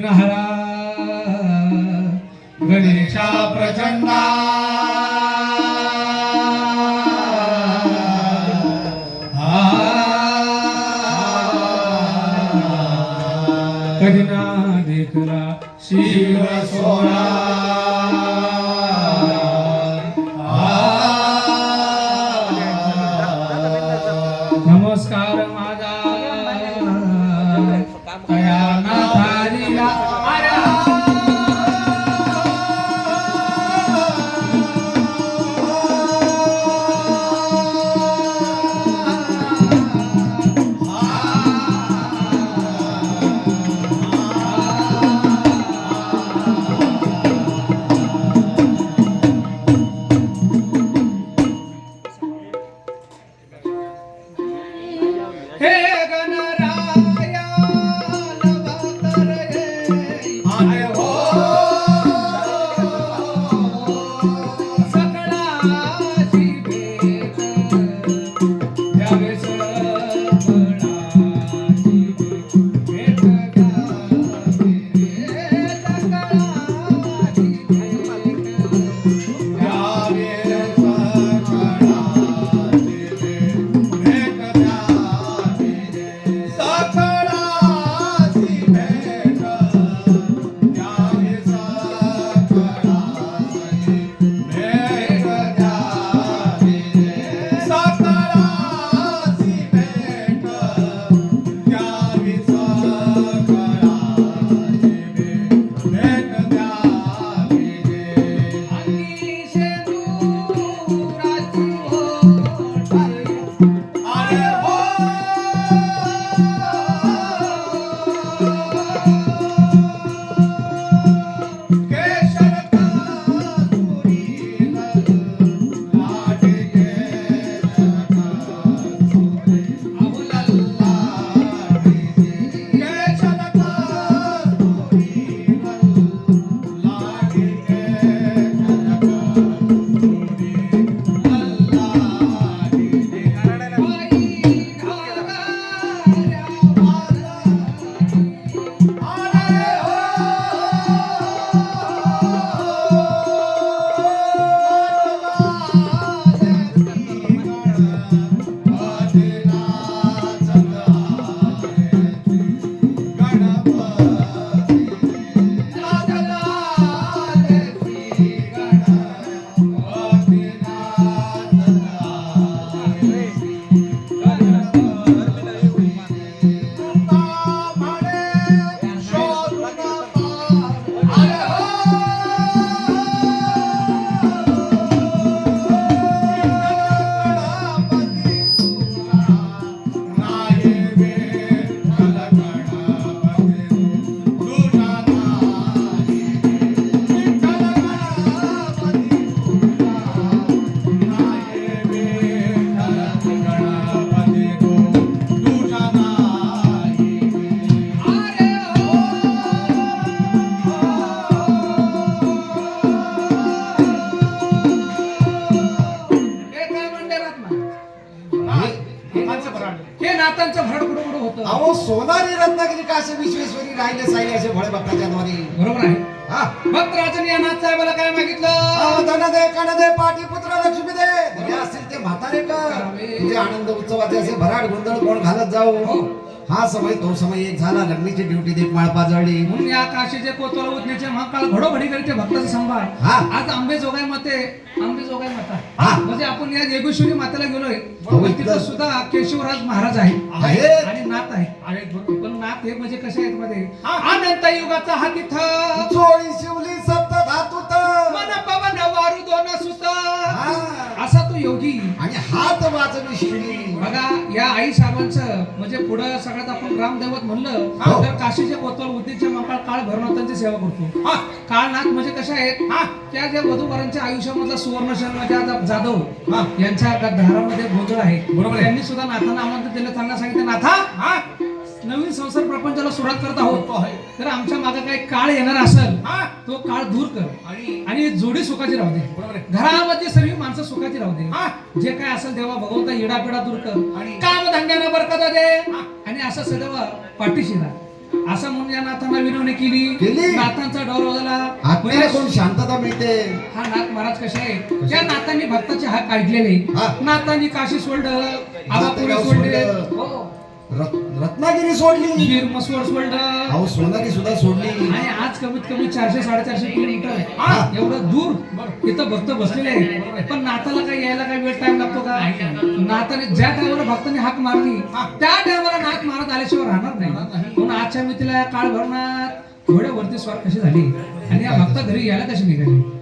विघ्नहरा गणेशा प्रचंडा. कधी ना देखला शिव सोळा नमस्कार माझा. सोनारी रत्नागिरी काशी विश्वेश्वरी राहिले साहिले असे भळे भक्ताच्या द्वारी बरोबर आहे. हा. भक्त राजन या नाथ साहेबाला काय मागितलं? धन दे कण दे पाठी पुत्र लक्ष्मी दे म्हणजे असतील ते म्हातारे का म्हणजे आनंद उत्सवाचे असे भराड गोंधळ कोण घालत जाऊ? हा समय तो समय एक झाला लग्नीची ड्युटी दीप माळ पाजळली. म्हणून या काशीचे कोतवाल उठण्याचे महाकाळ घडोघडी करीते भक्ताचा संभाळ हा. आज आंबे जोगाई माते आंबे जोगाई माता. हा. म्हणजे आपण या येगुश्वरी मातेला गेलोय. हो, पण तिथं सुद्धा केशवराज महाराज आहे आहेत. आणि नाथ आहे पण नाथ हे म्हणजे कसे आहेत मध्ये अनंत युगाचा हा तिथं. चोळी शिवली सप्त धातुत मन पवन वारू दोन सुत. हा. असा तो योगी. आणि हात वाजवी शिवली. आई साहेबांचं म्हणजे पुढं सगळ्यात आपण ग्रामदैवत म्हणलं हो. तर काशीचे कोतवाल उद्दीचे मंकाळ काळ भरवतांची सेवा करतो. काळनाथ म्हणजे कशा आहेत? त्या ज्या वधूवरांच्या आयुष्यामधला सुवर्णक्षण म्हणजे आता जाधव. यांच्या घरामध्ये गोंधळ आहे. बरोबर त्यांनी सुद्धा नाथांना आमंत्रण दिलं त्यांना सांगितलं नाथा नवीन संसार प्रपंचाला सुरुवात करत आहोत. तर आमच्या मागे काही काळ येणार असेल तो काळ दूर कर. आणि? जोडी सुखाची राहू दे. घरामध्ये सर्व माणसं सुखाची राहू दे. जे काय असेल तेव्हा भगवंता इडा पिडा दूर कर. काम धंद्यानं बरकत दे. आणि असं सदैव पाठीशी राहा. असं म्हणून या नाथांना विनवणी केली? नाथांचा डोर झाला आत्म्याला कोण शांतता मिळते? हा नाथ महाराज कसे आहे त्या नाथांनी भक्ताचे हात काढलेले. नाथांनी काशी सोडलं. आबापुरी सोडलं. हो. रत- रत्नागिरी सोडली. मसवड सोडलं. अहो सोनारी सुद्धा सोडली. आणि आज कमीत कमी चारशे साडेचारशे किलोमीटर हा. एवढं दूर? इथं भक्त बसलेले आहे पण नाताला काय यायला काय वेळ टाइम लागतो का? नाताने ज्या टायमाला भक्तांनी हाक मारली त्या टायमाला नाथ महाराज आल्याशिवाय राहणार नाही. म्हणून आजच्या मितीला काळ भरणार? घोड्यावरती स्वार कशी झाली? आणि या भक्त घरी यायला कशी निघाली?